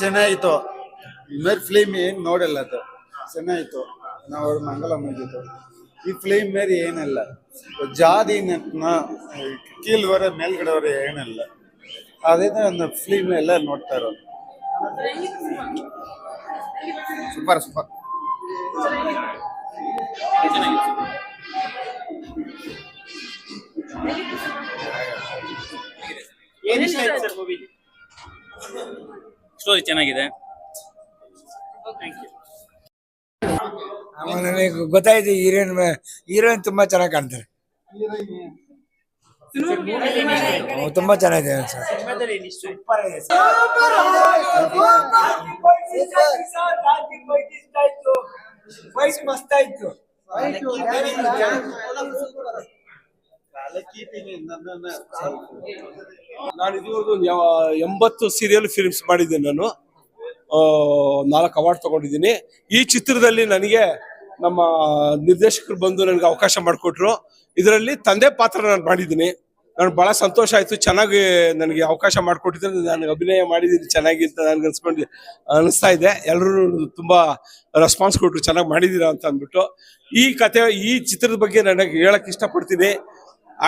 ಚೆನ್ನಾಗಿತ್ತು. ಮೇರೆ ಫಿಲಿಮ್ ಏನು ನೋಡಲ್ಲ ಅದು. ಚೆನ್ನಾಗಿತ್ತು. ನಾವು ಮಂಗಲ ಮುಗಿತು ಈ ಫಿಲಿಮ್ ಮೇಲೆ ಏನಲ್ಲ. ಜಾದಿ ಕೀಲ್ವರ ಮೇಲ್ಗಡೆವರ ಏನಲ್ಲ. ಅದೇ ಒಂದು ಫಿಲಿಮ್ ಎಲ್ಲ ನೋಡ್ತಾ ಇರೋದು ಸೂಪರ್. ಸೂಪರ್ ಸ್ಟೋರಿ ಚೆನ್ನಾಗಿದೆ ನನಗೆ ಗೊತ್ತಾಯ್ತು ಹೀರೋಯಿನ್ ಹೀರೋಯಿನ್ ತುಂಬಾ ಚೆನ್ನಾಗಿ ಕಾಣ್ತಾರೆ ತುಂಬಾ ಚೆನ್ನಾಗಿದೆ ಸರ್ ಮಸ್ತ್ ಆಯ್ತು ನಾನು ಇದುವರೆಗೂ ಯಾವ- ಎಂಬತ್ತು ಸೀರಿಯಲ್ ಫಿಲ್ಮ್ಸ್ ಮಾಡಿದ್ದೀನಿ ನಾನು. ನಾಲ್ಕು ಅವಾರ್ಡ್ ತಗೊಂಡಿದ್ದೀನಿ. ಈ ಚಿತ್ರದಲ್ಲಿ ನನಗೆ ನಮ್ಮ ನಿರ್ದೇಶಕರು ಬಂದು ನನಗೆ ಅವಕಾಶ ಮಾಡಿಕೊಟ್ರು. ಇದರಲ್ಲಿ ತಂದೆ ಪಾತ್ರ ನಾನು ಮಾಡಿದ್ದೀನಿ. ನಾನು ಬಹಳ ಸಂತೋಷ ಆಯ್ತು. ಚೆನ್ನಾಗಿ ನನಗೆ ಅವಕಾಶ ಮಾಡಿಕೊಟ್ಟಿದ್ರೆ. ನಾನು ಅಭಿನಯ ಮಾಡಿದ್ದೀನಿ. ಚೆನ್ನಾಗಿ ಅಂತ ನನಗೆ ಅನ್ಸ್ಕೊಂಡು, ಅನಿಸ್ತಾ ಇದೆ. ಎಲ್ಲರೂ ತುಂಬಾ ರೆಸ್ಪಾನ್ಸ್ ಕೊಟ್ಟರು ಚೆನ್ನಾಗಿ ಮಾಡಿದ್ದೀರಾ ಅಂತ ಅಂದ್ಬಿಟ್ಟು. ಈ ಕತೆ, ಈ ಚಿತ್ರದ ಬಗ್ಗೆ ನನಗೆ ಹೇಳಕ್ಕೆ ಇಷ್ಟಪಡ್ತೀನಿ.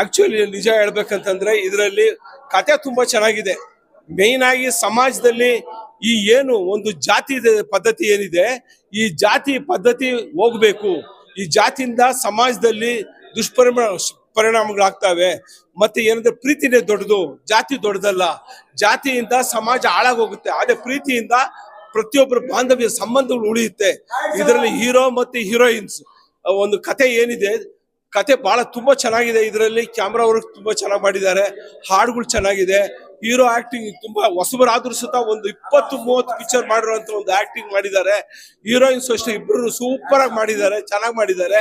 ಆಕ್ಚುಲಿ ನಿಜ ಹೇಳ್ಬೇಕಂತಂದ್ರೆ ಇದರಲ್ಲಿ ಕತೆ ತುಂಬಾ ಚೆನ್ನಾಗಿದೆ. ಮೇನ್ ಆಗಿ ಸಮಾಜದಲ್ಲಿ ಈ ಏನು ಒಂದು ಜಾತಿ ಪದ್ಧತಿ ಏನಿದೆ, ಈ ಜಾತಿ ಪದ್ಧತಿ ಹೋಗ್ಬೇಕು. ಈ ಜಾತಿಯಿಂದ ಸಮಾಜದಲ್ಲಿ ದುಷ್ಪರಿಣಾಮ ಪರಿಣಾಮಗಳಾಗ್ತವೆ. ಮತ್ತೆ ಏನಂದ್ರೆ ಪ್ರೀತಿನೇ ದೊಡ್ಡದು, ಜಾತಿ ದೊಡ್ಡದಲ್ಲ. ಜಾತಿಯಿಂದ ಸಮಾಜ ಹಾಳಾಗೋಗುತ್ತೆ. ಆದ್ರೆ ಪ್ರೀತಿಯಿಂದ ಪ್ರತಿಯೊಬ್ಬರ ಬಾಂಧವ್ಯ, ಸಂಬಂಧಗಳು ಉಳಿಯುತ್ತೆ. ಇದರಲ್ಲಿ ಹೀರೋ ಮತ್ತೆ ಹೀರೋಯಿನ್ಸ್ ಒಂದು ಕತೆ ಏನಿದೆ ಕತೆ ಬಹಳ ತುಂಬಾ ಚೆನ್ನಾಗಿದೆ. ಇದರಲ್ಲಿ ಕ್ಯಾಮ್ರಾ ವರ್ಕ್ ತುಂಬಾ ಚೆನ್ನಾಗಿ ಮಾಡಿದ್ದಾರೆ. ಹಾಡುಗಳು ಚೆನ್ನಾಗಿದೆ. ಹೀರೋ ಆಕ್ಟಿಂಗ್ ತುಂಬಾ ಹೊಸಬರಾದ್ರೂ ಸುತ್ತ ಒಂದು ಇಪ್ಪತ್ತು ಮೂವತ್ತು ಪಿಕ್ಚರ್ ಮಾಡಿರುವಂತ ಒಂದು ಆಕ್ಟಿಂಗ್ ಮಾಡಿದ್ದಾರೆ. ಹೀರೋಯಿನ್ಸ್ ಅಷ್ಟೇ ಇಬ್ಬರು ಸೂಪರ್ ಆಗಿ ಮಾಡಿದ್ದಾರೆ. ಚೆನ್ನಾಗಿ ಮಾಡಿದ್ದಾರೆ.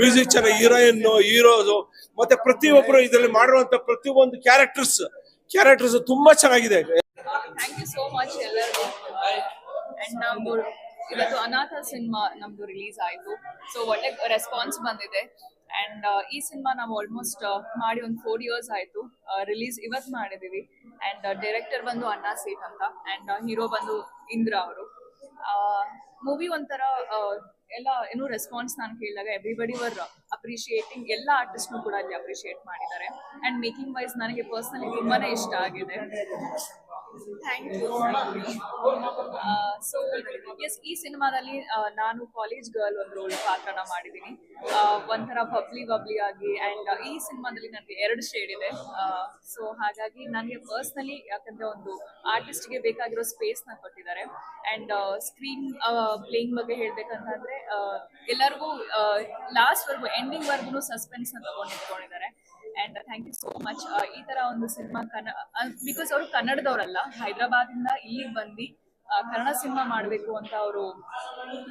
ಮ್ಯೂಸಿಕ್ ಚೆನ್ನಾಗಿ, ಹೀರೋಯಿನ್ ಹೀರೋದು ಮತ್ತೆ ಪ್ರತಿಯೊಬ್ಬರು ಇದರಲ್ಲಿ ಮಾಡಿರುವಂತ ಪ್ರತಿಯೊಂದು ಕ್ಯಾರೆಕ್ಟರ್ಸ್ ಕ್ಯಾರೆಕ್ಟರ್ಸ್ ತುಂಬಾ ಚೆನ್ನಾಗಿದೆ. ಇವತ್ತು ಅನಾಥ ಸಿನಿಮಾ ನಮ್ದು ರಿಲೀಸ್ ಆಯ್ತು. ಸೊ ಒಳ್ಳೆ ರೆಸ್ಪಾನ್ಸ್ ಬಂದಿದೆ. ಅಂಡ್ ಈ ಸಿನಿಮಾ ನಾವು ಆಲ್ಮೋಸ್ಟ್ ಮಾಡಿ ಒಂದು ಫೋರ್ ಇಯರ್ಸ್ ಆಯಿತು ರಿಲೀಸ್ ಇವತ್ತು ಮಾಡಿದ್ದೀವಿ ಆ್ಯಂಡ್ ಡೈರೆಕ್ಟರ್ ಬಂದು ಅಣ್ಣಾ ಸೇಟ್ ಅಂತ. ಆ್ಯಂಡ್ ಹೀರೋ ಬಂದು ಇಂದ್ರ ಅವರು. ಮೂವಿ ಒಂಥರ ಎಲ್ಲ ಏನು ರೆಸ್ಪಾನ್ಸ್ ನಾನು ಕೇಳಿದಾಗ ಎವ್ರಿಬಡಿ ವರ್ ಅಪ್ರಿಷಿಯೇಟಿಂಗ್ ಎಲ್ಲ ಆರ್ಟಿಸ್ಟ್ನು ಕೂಡ ಅಲ್ಲಿ ಅಪ್ರಿಷಿಯೇಟ್ ಮಾಡಿದ್ದಾರೆ. ಆ್ಯಂಡ್ ಮೇಕಿಂಗ್ ವೈಸ್ ನನಗೆ ಪರ್ಸ್ನಲಿ ತುಂಬಾ ಇಷ್ಟ ಆಗಿದೆ. ಥ್ಯಾಂಕ್ ಯು ಸೊ ಎಸ್ ಈ ಸಿನಿಮಾದಲ್ಲಿ ನಾನು ಕಾಲೇಜ್ ಗರ್ಲ್ ಒಂದು ರೋಲ್ ಪಾತ್ರನ ಮಾಡಿದ್ದೀನಿ. ಆ, ಒಂಥರ ಬಬ್ಲಿ ಬಬ್ಲಿ ಆಗಿ ಅಂಡ್ ಈ ಸಿನಿಮಾದಲ್ಲಿ ನನಗೆ ಎರಡು ಶೇಡ್ ಇದೆ. ಸೊ ಹಾಗಾಗಿ ನನಗೆ ಪರ್ಸ್ನಲಿ ಯಾಕಂದ್ರೆ ಒಂದು ಆರ್ಟಿಸ್ಟ್ಗೆ ಬೇಕಾಗಿರೋ ಸ್ಪೇಸ್ನ ಕೊಟ್ಟಿದ್ದಾರೆ. ಅಂಡ್ ಸ್ಕ್ರೀನ್ ಪ್ಲೇಯಿಂಗ್ ಬಗ್ಗೆ ಹೇಳಬೇಕಂತಂದರೆ ಎಲ್ಲರಿಗೂ ಲಾಸ್ಟ್ವರೆಗೂ ಎಂಡಿಂಗ್ವರೆಗೂ ಸಸ್ಪೆನ್ಸ್ನ ತಗೊಂಡು ಇಟ್ಕೊಂಡಿದ್ದಾರೆ and thank you so much ಈ ತರ ಒಂದು ಸಿನಿಮಾ ಕನ್ನ ಬಿಕಾಸ್ ಅವರು ಕನ್ನಡದವರಲ್ಲ ಹೈದರಾಬಾದ್ ಇಂದ ಇಲ್ಲಿಗೆ ಬಂದು ಕನ್ನಡ ಸಿನಿಮಾ ಮಾಡಬೇಕು ಅಂತ ಅವರು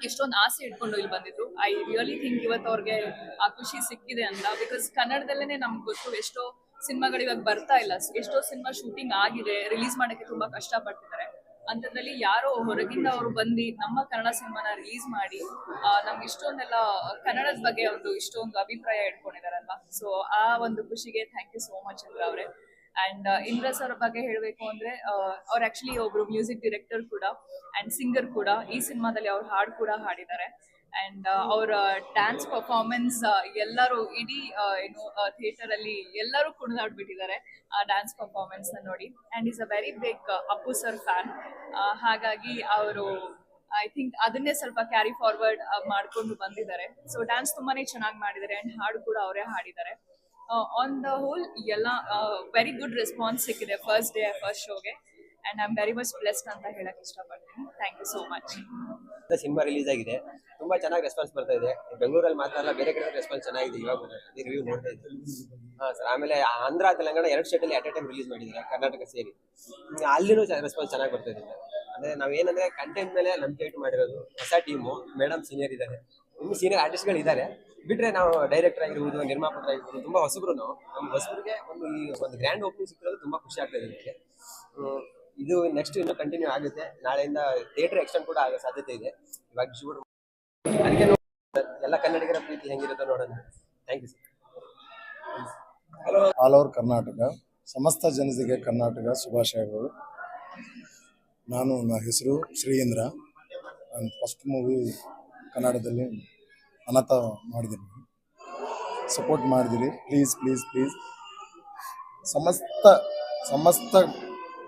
ಎಷ್ಟೊಂದು ಆಸೆ ಇಟ್ಕೊಂಡು ಇಲ್ಲಿ ಬಂದಿದ್ರು. ಐ ರಿಯಲಿ ಥಿಂಕ್ ಇವತ್ತು ಅವ್ರಿಗೆ ಆ ಖುಷಿ ಸಿಕ್ಕಿದೆ ಅಂತ. ಬಿಕಾಸ್ ಕನ್ನಡದಲ್ಲೇ ನಮ್ಗೆ ಗೊತ್ತು ಎಷ್ಟೋ ಸಿನಿಮಾಗಳು ಇವಾಗ ಬರ್ತಾ ಇಲ್ಲ. ಎಷ್ಟೋ ಸಿನಿಮಾ ಶೂಟಿಂಗ್ ಆಗಿದೆ ರಿಲೀಸ್ ಮಾಡೋಕ್ಕೆ ತುಂಬಾ ಕಷ್ಟಪಡ್ತಿದ್ದಾರೆ. ಅಂಥದ್ರಲ್ಲಿ ಯಾರೋ ಹೊರಗಿಂದ ಅವರು ಬಂದು ನಮ್ಮ ಕನ್ನಡ ಸಿನಿಮಾನ ರಿಲೀಸ್ ಮಾಡಿ ನಮ್ಗೆ ಇಷ್ಟೊಂದೆಲ್ಲ, ಕನ್ನಡದ ಬಗ್ಗೆ ಒಂದು ಇಷ್ಟೊಂದು ಅಭಿಪ್ರಾಯ ಇಟ್ಕೊಂಡಿದಾರಲ್ವಾ? ಸೊ ಆ ಒಂದು ಖುಷಿಗೆ thank you so much Indra ಅವರೇ. ಅಂಡ್ ಇಂದ್ರಸ್ ಅವ್ರ ಬಗ್ಗೆ ಹೇಳಬೇಕು ಅಂದ್ರೆ ಅವ್ರು ಆಕ್ಚುಲಿ ಒಬ್ರು ಮ್ಯೂಸಿಕ್ ಡಿರೆಕ್ಟರ್ ಕೂಡ ಅಂಡ್ ಸಿಂಗರ್ ಕೂಡ ಈ ಸಿನಿಮಾದಲ್ಲಿ ಅವ್ರು ಹಾಡು ಕೂಡ ಹಾಡಿದ್ದಾರೆ. ಅಂಡ್ ಅವರ ಡ್ಯಾನ್ಸ್ ಪರ್ಫಾರ್ಮೆನ್ಸ್ ಎಲ್ಲರೂ ಇಡೀ ಆ, ಏನು ಥಿಯೇಟರ್ ಅಲ್ಲಿ ಎಲ್ಲರೂ ಕುಣಿದಾಡ್ಬಿಟ್ಟಿದ್ದಾರೆ ಆ ಡ್ಯಾನ್ಸ್ ಪರ್ಫಾರ್ಮೆನ್ಸ್ನ ನೋಡಿ. And is a very big Appu sir fan ಹಾಗಾಗಿ ಅವರು ಐ ಥಿಂಕ್ ಅದನ್ನೇ ಸ್ವಲ್ಪ ಕ್ಯಾರಿ ಫಾರ್ವರ್ಡ್ ಮಾಡ್ಕೊಂಡು ಬಂದಿದ್ದಾರೆ. ಸೊ ಡ್ಯಾನ್ಸ್ ತುಂಬಾನೇ ಚೆನ್ನಾಗಿ ಮಾಡಿದ್ದಾರೆ ಅಂಡ್ ಹಾಡು ಕೂಡ ಅವರೇ ಹಾಡಿದ್ದಾರೆ. ಆನ್ ದ ಹೋಲ್ ಎಲ್ಲ ವೆರಿ ಗುಡ್ ರೆಸ್ಪಾನ್ಸ್ ಸಿಕ್ಕಿದೆ first day first ಶೋಗೆ and I am very much blessed ಅಂತ ಹೇಳಕ್ ಇಷ್ಟಪಡ್ತೀನಿ. Thank you so much cinema release ಆಗಿದೆ. ತುಂಬಾ ಚೆನ್ನಾಗಿ ರೆಸ್ಪಾನ್ಸ್ ಬರ್ತಾ ಇದೆ. ಬೆಂಗಳೂರಲ್ಲಿ ಮಾತ್ರ ಬೇರೆ ಕಡೆ ರೆಸ್ಪಾನ್ಸ್ ಚೆನ್ನಾಗಿದೆ ಇವಾಗ. ರಿವ್ಯೂ ನೋಡ್ತಾ ಇದ್ದೆ ಹಾ ಸರ್ ಆಮೇಲೆ ಆಂಧ್ರ, ತೆಲಂಗಾಣ ಎರಡು ಸ್ಟೇಟಲ್ಲಿ ಅಟ್ ಎ ಟೈಮ್ ರಿಲೀಸ್ ಮಾಡಿದ್ದಾರೆ, ಕರ್ನಾಟಕ ಸೇರಿ. ಅಲ್ಲಿನೂ ರೆಸ್ಪಾನ್ಸ್ ಚೆನ್ನಾಗಿ ಬರ್ತಾ ಇದೆ. ಅಂದ್ರೆ ನಾವೇನಂದ್ರೆ ಕಂಟೆಂಟ್ ಮೇಲೆ ನಂಬಿಕೆ ಇಟ್ಟು ಮಾಡಿರೋದು ಹೊಸ ಟೀಮು ಮೇಡಮ್ ಸೀನಿಯರ್ ಇದ್ದಾರೆ. ಇನ್ನು ಸೀನಿಯರ್ ಆರ್ಟಿಸ್ಟ್ಗಳು ಇದ್ದಾರೆ. ಬಿಟ್ರೆ ನಾವು ಡೈರೆಕ್ಟರ್ ಆಗಿರ್ಬೋದು ನಿರ್ಮಾಪಕರಾಗಿರ್ಬೋದು ತುಂಬಾ ಹೊಸಬ್ರು ನಾವು. ಹೊಸಬ್ರಿಗೆ ಒಂದು ಈ ಒಂದು ಗ್ರ್ಯಾಂಡ್ ಓಪನಿಂಗ್ ಸಿಕ್ಕಿರೋದು ತುಂಬಾ ಖುಷಿ ಆಗ್ತಾ ಇದೆ ಇದು ನೆಕ್ಸ್ಟ್ ಇನ್ನು ಕಂಟಿನ್ಯೂ ಆಗುತ್ತೆ. ನಾಳೆಯಿಂದ ಥಿಯೇಟರ್ ಎಕ್ಸ್ಟೆಂಡ್ ಕೂಡ ಆಗೋ ಸಾಧ್ಯತೆ ಇದೆ. ಇವಾಗ ಅದಕ್ಕೆ ಎಲ್ಲ ಕನ್ನಡಿಗರ ಪ್ರೀತಿ ಹೆಂಗಿರುತ್ತೆ ನೋಡೋಣ. Thank you sir all over Karnataka, ಸಮಸ್ತ ಜನತೆಗೆ ಕರ್ನಾಟಕ ಶುಭಾಶಯಗಳು. ನಾನು ನನ್ನ ಹೆಸರು ಶ್ರೀಂದ್ರ ನನ್ನ ಫಸ್ಟ್ ಮೂವಿ ಕನ್ನಡದಲ್ಲಿ ಅನಾಥ ಮಾಡಿದ್ದೀನಿ. ಸಪೋರ್ಟ್ ಮಾಡಿದಿರಿ. ಪ್ಲೀಸ್ ಪ್ಲೀಸ್ ಪ್ಲೀಸ್ ಸಮಸ್ತ ಸಮಸ್ತ,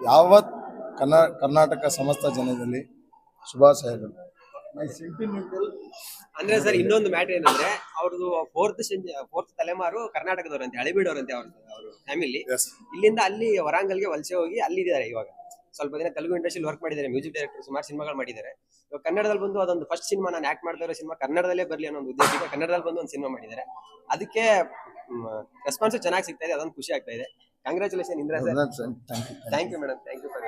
ಯಾವತ್ ಕನ್ನ ಕರ್ನಾಟಕ ಸಮಸ್ತ ಜನದಲ್ಲಿ ಶುಭಾಶಯಗಳು. ಅಂದ್ರೆ ಸರ್ ಇನ್ನೊಂದು ಮ್ಯಾಟರ್ ಏನಂದ್ರೆ ಅವ್ರದ್ದು ಫೋರ್ತ್ ಫೋರ್ತ್ ತಲೆಮಾರು ಕರ್ನಾಟಕದವರಂತೆ ಹಳೆಬೀಡವ್ರಂತೆ ಅವ್ರ ಅವ್ರ ಫ್ಯಾಮಿಲಿ ಇಲ್ಲಿಂದ ಅಲ್ಲಿ ವರಾಂಗಲ್ಗೆ ವಲಸೆ ಹೋಗಿ ಅಲ್ಲಿದ್ದಾರೆ ಇವಾಗ. ಸ್ವಲ್ಪ ದಿನ ತೆಲುಗು ಇಂಡಸ್ಟ್ರಿಯಲ್ಲಿ ವರ್ಕ್ ಮಾಡಿದ್ದಾರೆ ಮ್ಯೂಸಿಕ್ ಡೈರೆಕ್ಟರ್ ಸುಮಾರು ಸಿನಿಮಾಗಳು ಮಾಡಿದ್ದಾರೆ. ಇವಾಗ ಕನ್ನಡದಲ್ಲಿ ಬಂದು ಅದೊಂದು ಫಸ್ಟ್ ಸಿನಿಮಾ ನಾನು ಆಕ್ಟ್ ಮಾಡ್ತಾ ಇರೋ ಸಿನಿಮಾ ಕನ್ನಡದಲ್ಲೇ ಬರಲಿ ಅನ್ನೋ ಒಂದು ಉದ್ದೇಶ ಕನ್ನಡದಲ್ಲಿ ಬಂದು ಒಂದು ಸಿನಿಮಾ ಮಾಡಿದ್ದಾರೆ. ಅದಕ್ಕೆ ರೆಸ್ಪಾನ್ಸ್ ಚೆನ್ನಾಗಿ ಸಿಗ್ತಾ ಇದೆ ಅದೊಂದು ಖುಷಿ ಆಗ್ತಾ ಇದೆ. Congratulation Indra sir. Thank you thank you madam thank you for